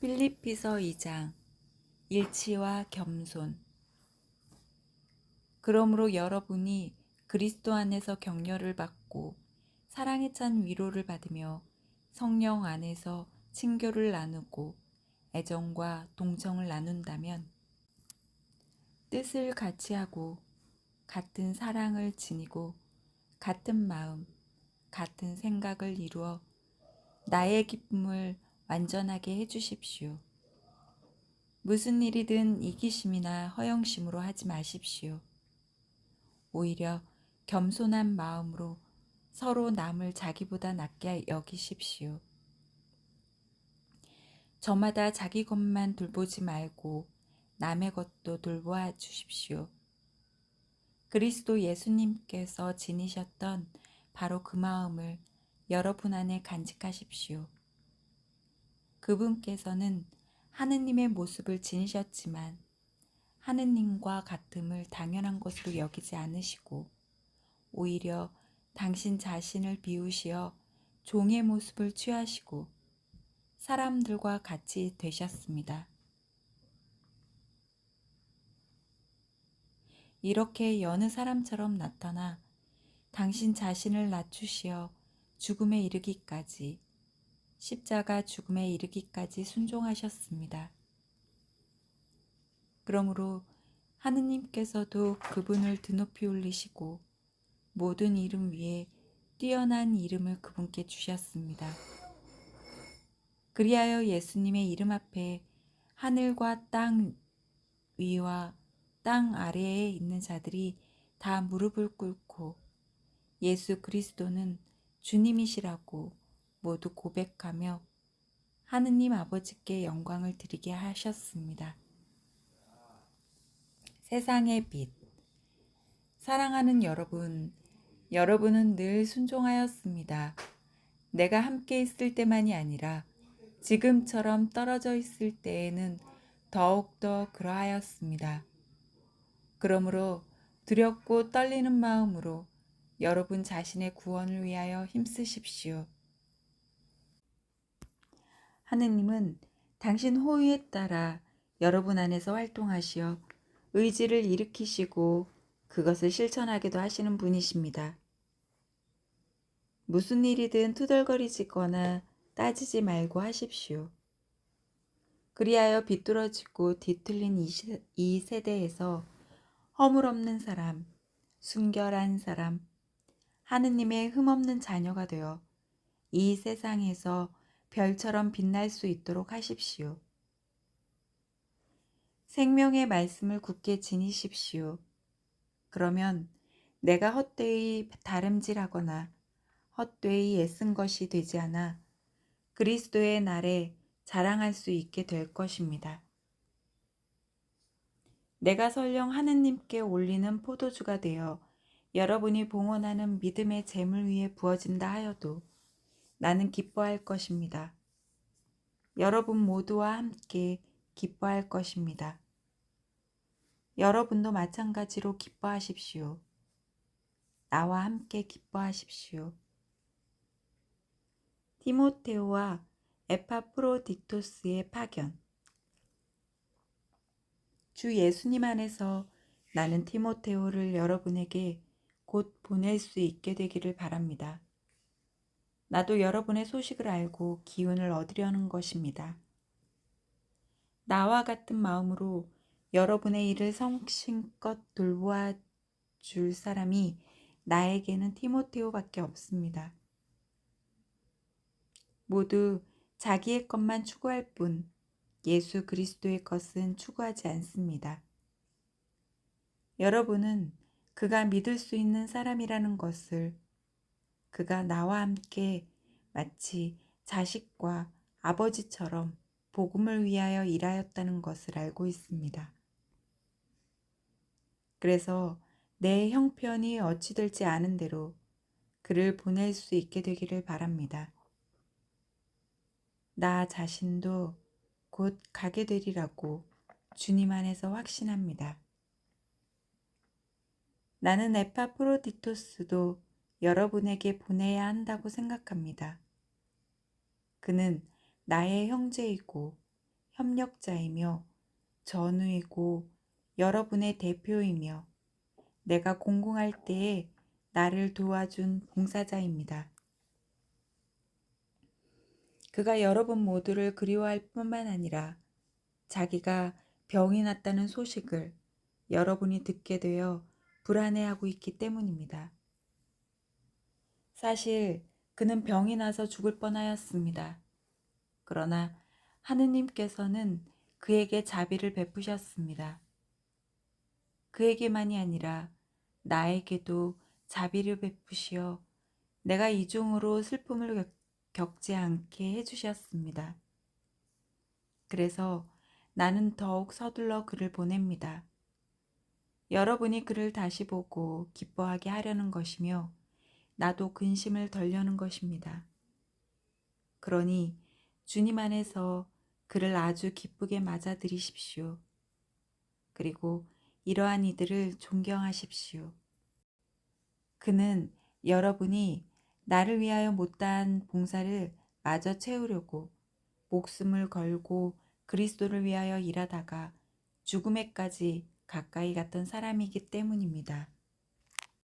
필리피서 2장 일치와 겸손. 그러므로 여러분이 그리스도 안에서 격려를 받고 사랑에 찬 위로를 받으며 성령 안에서 친교를 나누고 애정과 동정을 나눈다면 뜻을 같이 하고 같은 사랑을 지니고 같은 마음, 같은 생각을 이루어 나의 기쁨을 완전하게 해주십시오. 무슨 일이든 이기심이나 허영심으로 하지 마십시오. 오히려 겸손한 마음으로 서로 남을 자기보다 낮게 여기십시오. 저마다 자기 것만 돌보지 말고 남의 것도 돌보아 주십시오. 그리스도 예수님께서 지니셨던 바로 그 마음을 여러분 안에 간직하십시오. 그분께서는 하느님의 모습을 지니셨지만 하느님과 같음을 당연한 것으로 여기지 않으시고 오히려 당신 자신을 비우시어 종의 모습을 취하시고 사람들과 같이 되셨습니다. 이렇게 여느 사람처럼 나타나 당신 자신을 낮추시어 죽음에 이르기까지 십자가 죽음에 이르기까지 순종하셨습니다. 그러므로 하느님께서도 그분을 드높이 올리시고 모든 이름 위에 뛰어난 이름을 그분께 주셨습니다. 그리하여 예수님의 이름 앞에 하늘과 땅 위와 땅 아래에 있는 자들이 다 무릎을 꿇고 예수 그리스도는 주님이시라고 모두 고백하며 하느님 아버지께 영광을 드리게 하셨습니다. 세상의 빛. 사랑하는 여러분, 여러분은 늘 순종하였습니다. 내가 함께 있을 때만이 아니라 지금처럼 떨어져 있을 때에는 더욱더 그러하였습니다. 그러므로 두렵고 떨리는 마음으로 여러분 자신의 구원을 위하여 힘쓰십시오. 하느님은 당신 호의에 따라 여러분 안에서 활동하시어 의지를 일으키시고 그것을 실천하기도 하시는 분이십니다. 무슨 일이든 투덜거리지거나 따지지 말고 하십시오. 그리하여 비뚤어지고 뒤틀린 이, 세대에서 허물없는 사람, 순결한 사람, 하느님의 흠없는 자녀가 되어 이 세상에서 별처럼 빛날 수 있도록 하십시오. 생명의 말씀을 굳게 지니십시오. 그러면 내가 헛되이 다름질하거나 헛되이 애쓴 것이 되지 않아 그리스도의 날에 자랑할 수 있게 될 것입니다. 내가 설령 하느님께 올리는 포도주가 되어 여러분이 봉헌하는 믿음의 재물 위에 부어진다 하여도 나는 기뻐할 것입니다. 여러분 모두와 함께 기뻐할 것입니다. 여러분도 마찬가지로 기뻐하십시오. 나와 함께 기뻐하십시오. 티모테오와 에파프로딕토스의 파견 주 예수님 안에서 나는 티모테오를 여러분에게 곧 보낼 수 있게 되기를 바랍니다. 나도 여러분의 소식을 알고 기운을 얻으려는 것입니다. 나와 같은 마음으로 여러분의 일을 성심껏 돌보아 줄 사람이 나에게는 티모테오밖에 없습니다. 모두 자기의 것만 추구할 뿐 예수 그리스도의 것은 추구하지 않습니다. 여러분은 그가 믿을 수 있는 사람이라는 것을 그가 나와 함께 마치 자식과 아버지처럼 복음을 위하여 일하였다는 것을 알고 있습니다. 그래서 내 형편이 어찌 될지 아는 대로 그를 보낼 수 있게 되기를 바랍니다. 나 자신도 곧 가게 되리라고 주님 안에서 확신합니다. 나는 에파프로디토스도 여러분에게 보내야 한다고 생각합니다. 그는 나의 형제이고 협력자이며 전우이고 여러분의 대표이며 내가 공공할 때에 나를 도와준 봉사자입니다. 그가 여러분 모두를 그리워할 뿐만 아니라 자기가 병이 났다는 소식을 여러분이 듣게 되어 불안해하고 있기 때문입니다. 사실 그는 병이 나서 죽을 뻔하였습니다. 그러나 하느님께서는 그에게 자비를 베푸셨습니다. 그에게만이 아니라 나에게도 자비를 베푸시어 내가 이중으로 슬픔을 겪- 겪지 않게 해주셨습니다. 그래서 나는 더욱 서둘러 그를 보냅니다. 여러분이 그를 다시 보고 기뻐하게 하려는 것이며 나도 근심을 덜려는 것입니다. 그러니 주님 안에서 그를 아주 기쁘게 맞아들이십시오. 그리고 이러한 이들을 존경하십시오. 그는 여러분이 나를 위하여 못다한 봉사를 마저 채우려고 목숨을 걸고 그리스도를 위하여 일하다가 죽음에까지 가까이 갔던 사람이기 때문입니다.